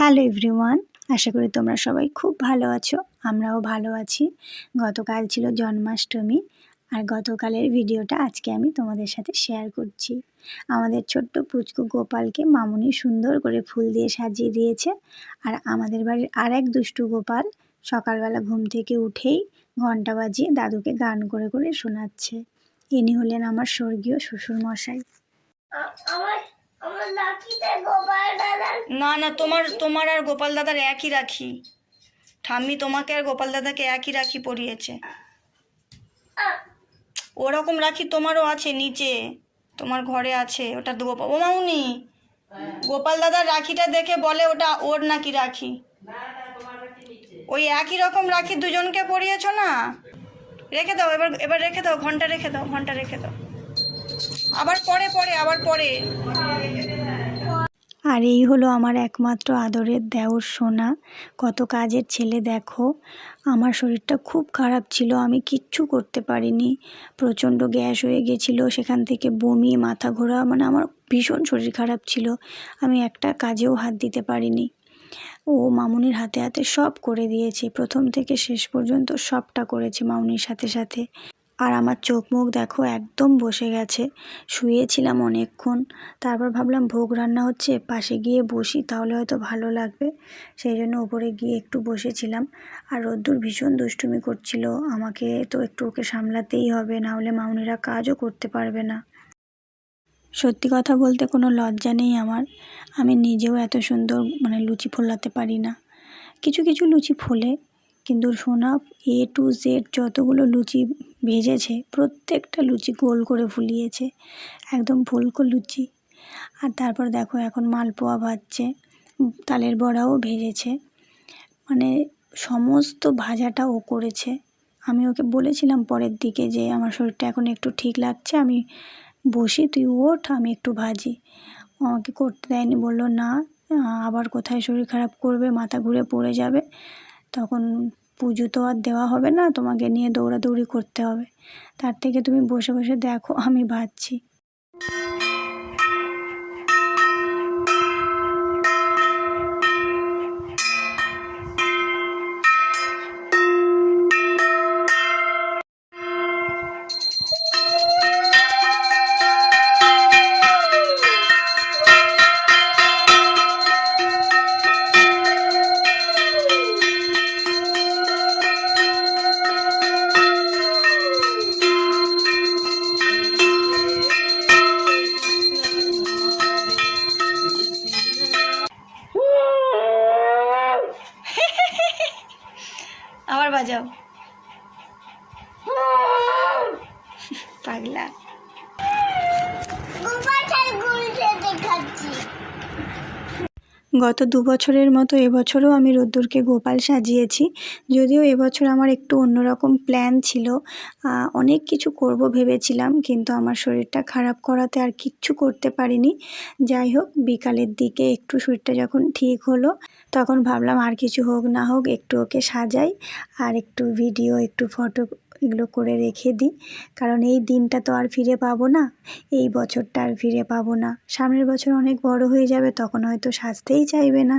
Hello everyone, আশা করি তোমরা সবাই খুব ভালো আছো, আমরাও ভালো আছি। গতকাল ছিল জন্মাষ্টমী আর গতকালের ভিডিওটা আজকে আমি তোমাদের সাথে শেয়ার করছি। আমাদের ছোট্ট পুচকু গোপালকে মামুনি সুন্দর করে ফুল দিয়ে সাজিয়ে দিয়েছে আর আমাদের বাড়ির আর এক দুষ্টু গোপাল সকালবেলা ঘুম থেকে উঠেই ঘণ্টা বাজিয়ে দাদুকে গান করে করে শোনাচ্ছে। ইনি হলেন আমার স্বর্গীয় শ্বশুরমশাই। আমার না না তোমার তোমার আর গোপাল দাদার একই রাখি। ঠাম্মি তোমাকে আর গোপাল দাদাকে একই রাখি পরিয়েছে। ওরকম রাখি তোমারও আছে নিচে। তোমার ঘরে আছে ওটা গোপাল ও মামুনি গোপাল দাদার রাখিটা দেখে বলে ওটা ওর নাকি রাখি। ওই একই রকম রাখি দুজনকে পরিয়েছো না? রেখে দাও এবার এবার রেখে দাও ঘণ্টা রেখে দাও ঘণ্টা রেখে দাও। আবার পরে পরে, আবার পরে। আর এই হলো আমার একমাত্র আদরের দেওর সোনা। কত কাজের ছেলে দেখো। আমার শরীরটা খুব খারাপ ছিল, আমি কিচ্ছু করতে পারিনি। প্রচণ্ড গ্যাস হয়ে গেছিল, সেখান থেকে বমি, মাথা ঘোরা মানে আমার ভীষণ শরীর খারাপ ছিল। আমি একটা কাজেও হাত দিতে পারিনি। ও মামুনির হাতে হাতে সব করে দিয়েছে। প্রথম থেকে শেষ পর্যন্ত সবটা করেছে মামুনির সাথে সাথে। আর আমার চোখ মুখ দেখো একদম বসে গেছে। শুয়েছিলাম অনেকক্ষণ। তারপর ভাবলাম ভোগ রান্না হচ্ছে, পাশে গিয়ে বসি, তাহলে হয়তো ভালো লাগবে। সেই জন্য ওপরে গিয়ে একটু বসেছিলাম। আর রোদ্দুর ভীষণ দুষ্টুমি করছিল। আমাকে তো একটু ওকে সামলাতেই হবে, না হলে মাউনিরা কাজও করতে পারবে না। সত্যি কথা বলতে কোনো লজ্জা নেই আমার। আমি নিজেও এত সুন্দর মানে লুচি ফোলাতে পারি না। কিছু কিছু লুচি ফোলে কিন্তু সোনা এ টু জেড যতগুলো লুচি ভেজেছে, প্রত্যেকটা লুচি গোল করে ফুলিয়েছে, একদম ফুলকো লুচি। আর তারপর দেখো এখন মালপোয়া ভাজছে, তালের বড়াও ভেজেছে। মানে সমস্ত ভাজাটা ও করেছে। আমি ওকে বলেছিলাম পরের দিকে যে আমার শরীরটা এখন একটু ঠিক লাগছে, আমি বসি, তুই ওঠ, আমি একটু ভাজি। আমাকে করতে দেয়নি, বলল না আবার কোথায় শরীর খারাপ করবে, মাথা ঘুরে পড়ে যাবে। তখন পুজো তো আর দেওয়া হবে না, তোমাকে নিয়ে দৌড়াদৌড়ি করতে হবে। তার থেকে তুমি বসে বসে দেখো, আমি ভাজছি আবার বাজাও। পাগলা। গত দু বছরের মতো এবছরও আমি রোদ্দুরকে গোপাল সাজিয়েছি। যদিও এবছর আমার একটু অন্যরকম প্ল্যান ছিল। অনেক কিছু করব ভেবেছিলাম, কিন্তু আমার শরীরটা খারাপ করাতে আর কিচ্ছু করতে পারিনি। যাই হোক, বিকালের দিকে একটু শরীরটা যখন ঠিক হলো, তখন ভাবলাম আর কিছু হোক না হোক, একটু ওকে সাজাই, আর একটু ভিডিও একটু ফটো এগুলো করে রেখে দিই। কারণ এই দিনটা তো আর ফিরে পাবো না, এই বছরটা আর ফিরে পাবো না। সামনের বছর অনেক বড় হয়ে যাবে, তখন হয়তো সাজতেই চাইবে না।